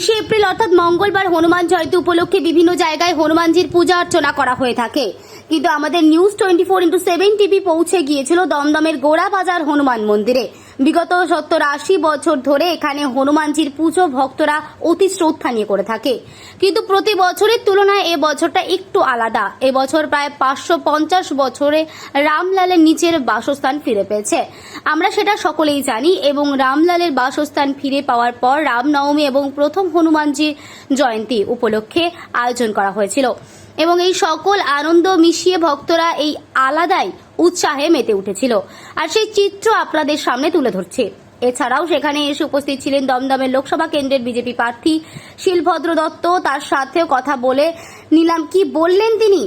তেইশে এপ্রিল অর্থাৎ মঙ্গলবার হনুমান জয়ন্তী উপলক্ষে বিভিন্ন জায়গায় হনুমানজির পূজা অর্চনা করা হয়ে থাকে। কিন্তু আমাদের news twenty four into seven TV পৌঁছে গিয়েছিল দমদমের গোড়া বাজার হনুমান মন্দিরে। বিগত সত্তর আশি বছর ধরে এখানে হনুমানজির পুজো ভক্তরা অতি শ্রদ্ধা নিয়ে করে থাকে। কিন্তু প্রতি বছরের তুলনায় এ বছরটা একটু আলাদা। এবছর প্রায় পাঁচশো পঞ্চাশ বছরে রামলালের নিচের বাসস্থান ফিরে পেয়েছে। আমরা সেটা সকলেই জানি এবং রামলালের বাসস্থান ফিরে পাওয়ার পর রামনবমী এবং প্রথম হনুমানজির জয়ন্তী উপলক্ষে আয়োজন করা হয়েছিল। এবং এই সকল আনন্দ মিশিয়ে ভক্তরা এই আলাদাই উৎসাহে মেতে উঠেছিল। আর সেই চিত্র আপনাদের সামনে তুলে ধরছে। এছাড়াও সেখানে এসে উপস্থিত ছিলেন দমদমের লোকসভা কেন্দ্রের বিজেপি প্রার্থী শিলভদ্র দত্ত। তার সাথেও কথা বলে নিলাম, কি বললেন তিনি?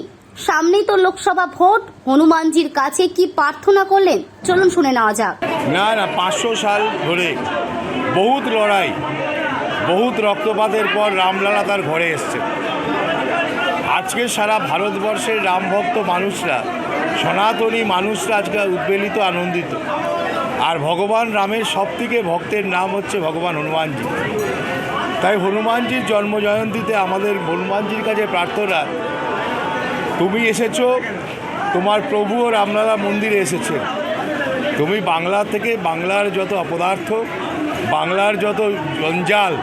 সামনেই তো লোকসভা ভোট। হনুমানজির কাছে কি প্রার্থনা করলেন? চলুন শুনে নেওয়া যাক। না না, পাঁচশো সাল ধরে বহুত লড়াই, বহুত রক্তপাতের পর রামলালা তার ঘরে এসছে। আজকে সারা ভারতবর্ষের রামভক্ত মানুষরা সনাতনী মানুষরা আজকে উদ্বেলিত, আনন্দিত। আর ভগবান রামের সবথেকে ভক্তের নাম হচ্ছে ভগবান হনুমানজি। তাই হনুমানজির জন্মজয়ন্তীতে আমাদের হনুমানজির কাছে প্রার্থনা, তুমি এসেছ, তোমার প্রভুও রামলালা মন্দিরে এসেছে। তুমি বাংলা থেকে বাংলার যত অপদার্থ বাংলার যত জঞ্জাল,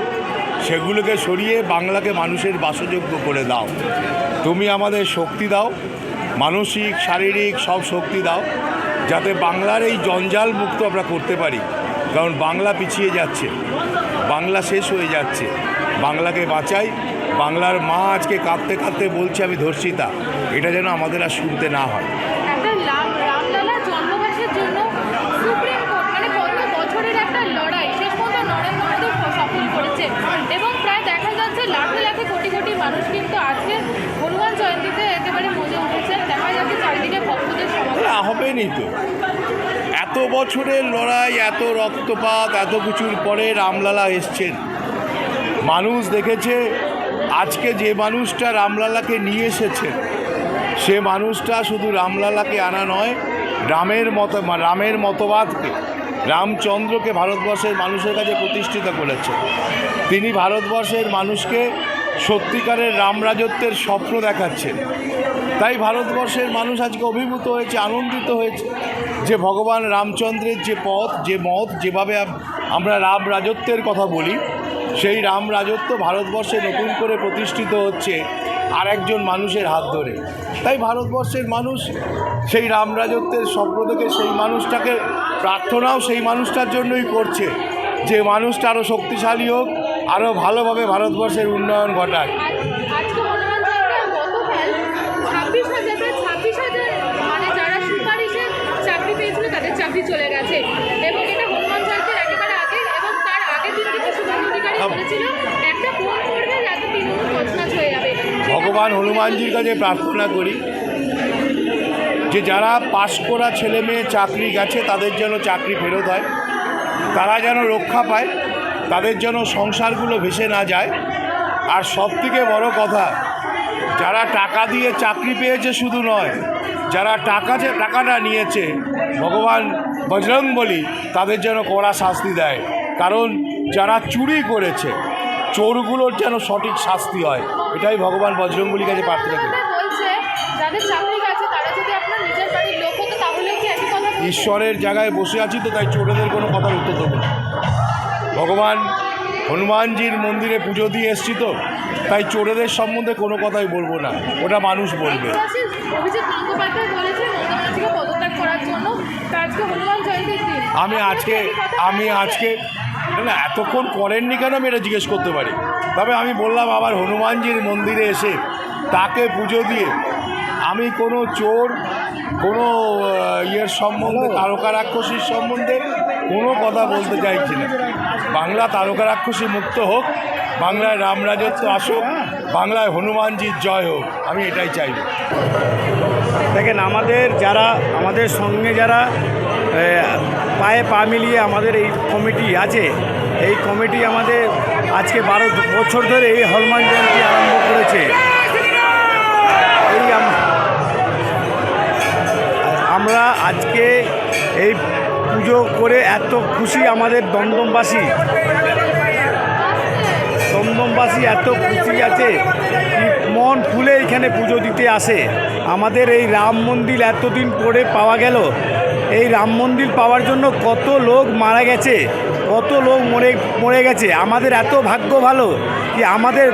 সেগুলোকে সরিয়ে বাংলাকে মানুষের বাসযোগ্য করে দাও। তুমি আমাদের শক্তি দাও মানসিক, শারীরিক সব শক্তি দাও, যাতে বাংলার এই জঞ্জাল মুক্ত আমরা করতে পারি। কারণ বাংলা পিছিয়ে যাচ্ছে, বাংলা শেষ হয়ে যাচ্ছে। বাংলাকে বাঁচাই, বাংলার মা আজকে কাঁদতে কাঁদতে বলছে, আমি ধর্ষিতা। এটা যেন আমাদের আর শুনতে না হয় একটা রাম রামলালা জন্মবাসের জন্য সুপ্রিম কোর্ট মানে কত বছরের একটা লড়াই শেষ পর্যন্ত নরেন্দ্র মোদী সফল করেছে এবং প্রায় দেখা যাচ্ছে লাখে লাখে কোটি কোটি মানুষ কিন্তু আজকে হনুমান জয়ন্তীতে একেবারে মজে উঠেছে দেখা যাচ্ছে চারিদিকে ভক্তদের সমাগম না হবেনি তো? এত বছরের লড়াই, এত রক্তপাত, এত কিছুর পরে রামলালা এসছেন। মানুষ দেখেছে, আজকে যে মানুষটা রামলালাকে নিয়ে এসেছেন সে মানুষটা শুধু রামলালাকে আনা নয়, রামের মত রামের মতবাদকে, রামচন্দ্রকে ভারতবর্ষের মানুষের কাছে প্রতিষ্ঠিত করেছে। তিনি ভারতবর্ষের মানুষকে সত্যিকারের রামরাজত্বের স্বপ্ন দেখাচ্ছেন। তাই ভারতবর্ষের মানুষ আজকে অভিভূত হয়েছে, আনন্দিত হয়েছে যে ভগবান রামচন্দ্রের যে পথ, যে মত, যেভাবে আমরা রাম রাজত্বের কথা বলি, সেই রাম রাজত্ব ভারতবর্ষে নতুন করে প্রতিষ্ঠিত হচ্ছে আর একজন মানুষের হাত ধরে। তাই ভারতবর্ষের মানুষ সেই রাম রাজত্বের থেকে সেই মানুষটাকে প্রার্থনাও সেই মানুষটার জন্যই করছে যে মানুষটা আরও শক্তিশালী হোক আরও ভালোভাবে ভারতবর্ষের উন্নয়ন ঘটায়। পেয়েছিল চলে গেছে। এবং এটা হনুমান জয়ন্তীর একেবারে আগে এবং তার আগের দিন কিন্তু শুভেন্দু অধিকারী বলেছিল একটা ফোন করবে যাতে তৃণমূল তছনছ হয়ে যাবে। ভগবান হনুমানজির কাছে প্রার্থনা করি যে যারা পাশ করা ছেলে মেয়ে চাকরি গেছে তাদের যেন চাকরি ফেরত হয়। তারা যেন রক্ষা পায় তাদের যেন সংসারগুলো ভেসে না যায়। আর সবথেকে বড় কথা যারা টাকা দিয়ে চাকরি পেয়েছে শুধু নয় যারা টাকা যে টাকাটা নিয়েছে ভগবান বজরং বলি তাদের যেন কড়া শাস্তি দেয়। কারণ যারা চুরি করেছে চোরগুলোর যেন সঠিক শাস্তি হয়। এটাই ভগবান বজরংবলির কাছে প্রার্থনা করি। বলতো? ঈশ্বরের জায়গায় বসে আছি তো তাই চোরেদের কোনো কথার উত্তর দেবো না। ভগবান হনুমানজির মন্দিরে পুজো দিয়ে এসছি তো তাই চোরেদের সম্বন্ধে কোনো কথাই বলব না। ওটা মানুষ বলবে। আমি আজকে আমি আজকে না, না এতক্ষণ করেননি কেন আমি এটা জিজ্ঞেস করতে পারি? তবে আমি বললাম আবার হনুমানজির মন্দিরে এসে তাকে পুজো দিয়ে আমি কোনো চোর কোনো ইয়ের সম্বন্ধে তারকা রাক্ষসীর সম্বন্ধে কোনো কথা বলতে চাইছি না। বাংলা তারকা রাক্ষসী মুক্ত হোক। বাংলায় রামরাজত্ব আসুক, বাংলায় হনুমানজির জয় হোক, আমি এটাই চাইব দেখেন, আমাদের যারা, আমাদের সঙ্গে যারা পায়ে পা মিলিয়ে আমাদের এই কমিটি আছে, এই কমিটি আমাদের আজকে বারো বছর ধরে এই হনুমান জয়ন্তী আরম্ভ করেছে। এই আম- আমরা আজকে এই পুজো করে এত খুশি আমাদের দমদমবাসী। দমদমবাসী এত খুশি আছে মন খুলে এখানে পুজো দিতে আসে। আমাদের এই রাম মন্দির এতদিন পরে পাওয়া গেল। এই রাম মন্দির পাওয়ার জন্য কত লোক মারা গেছে কত লোক মরে মরে গেছে। আমাদের এত ভাগ্য ভালো কি আমাদের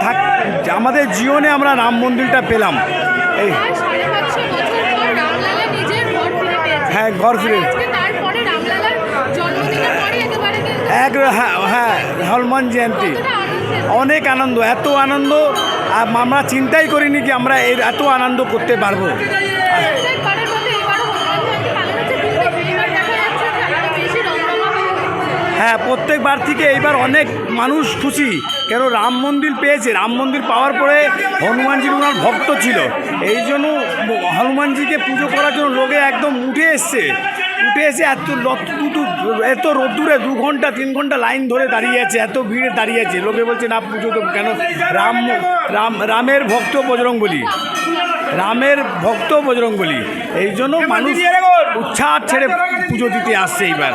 থাক আমাদের জীবনে আমরা রাম মন্দিরটা পেলাম। এই হ্যাঁ, ঘর ফিরে- আর আজকে তারপরে রামলালার জন্মদিনের পরে একেবারে কিন্তু এক হ্যাঁ হ্যাঁ হনুমান জয়ন্তী। অনেক আনন্দ, এত আনন্দ আমরা চিন্তাই করিনি কি আমরা এর এত আনন্দ করতে পারব। হয়ে। হ্যাঁ প্রত্যেকবার থেকে এইবার অনেক মানুষ খুশি। কেন রাম মন্দির পেয়েছে, রাম মন্দির পাওয়ার পরে হনুমানজি ওনার ভক্ত ছিল। এই জন্য হনুমানজিকে পুজো করার জন্য লোকে একদম উঠে এসছে। উঠে এসে এত এত রোদ্দুরে দু ঘণ্টা তিন ঘণ্টা লাইন ধরে দাঁড়িয়ে আছে এত ভিড়ে দাঁড়িয়ে আছে। লোকে বলছে না পুজো তো কেন? রাম রাম রামের ভক্ত বজরং বলি রামের ভক্ত বজরং বলি এই জন্য মানুষ উচ্ছ্বাস ছেড়ে পুজো দিতে আসছে এইবার।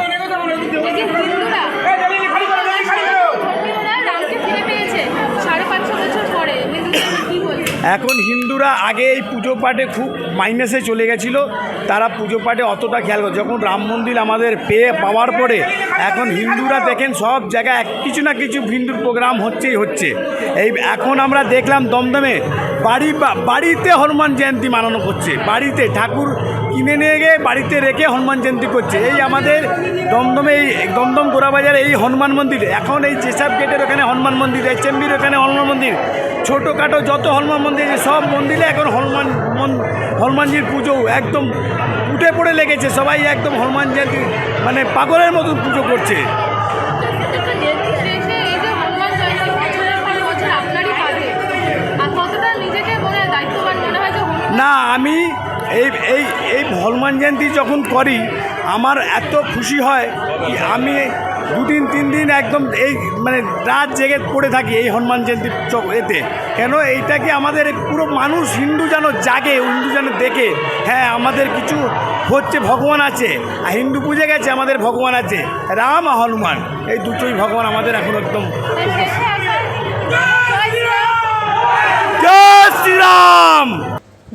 এখন হিন্দুরা আগে এই পুজো পাঠে খুব মাইনাসে চলে গেছিল, তারা পুজো পাঠে অতটা খেয়াল করে যখন রাম মন্দির আমাদের পেয়ে পাওয়ার পরে, এখন হিন্দুরা দেখেন সব জায়গায় এক- কিছু না কিছু হিন্দুর প্রোগ্রাম হচ্ছেই হচ্ছে। এই এখন আমরা দেখলাম দমদমে বাড়ি বাড়িতে হনুমান জয়ন্তী মানানো করছে বাড়িতে ঠাকুর কিনে নিয়ে গিয়ে বাড়িতে রেখে হনুমান জয়ন্তী করছে। এই আমাদের দমদমে এই দমদম গোড়াবাজারে এই হনুমান মন্দির। এখন এই যেসব গেটের ওখানে হনুমান মন্দির এইচএমবির ওখানে হনুমান মন্দির, ছোটোখাটো যত হনুমান মন্দির সব মন্দিরে এখন হনুমান মন- হনুমানজির পুজো একদম উঠে পড়ে লেগেছে, সবাই একদম হনুমান জয়ন্তী মানে পাগলের মতন পুজো করছে। না, আমি এই এই এই হনুমান জয়ন্তী যখন করি, আমার এত খুশি হয়, আমি দুদিন তিন দিন একদম এই মানে রাত জেগে পড়ে থাকি এই হনুমান জয়ন্তী এতে। কেন এইটাকে আমাদের পুরো মানুষ হিন্দু যেন জাগে, হিন্দু যেন দেখে হ্যাঁ আমাদের কিছু হচ্ছে ভগবান আছে, আর হিন্দু পুজো গেছে আমাদের ভগবান আছে। রাম আর হনুমান, এই দুটোই ভগবান আমাদের এখন একদম। Shriram!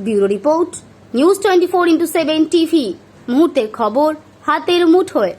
Bureau report, news twenty four into seven TV. মুহূর্তের খবর, হাতের মুঠোয়।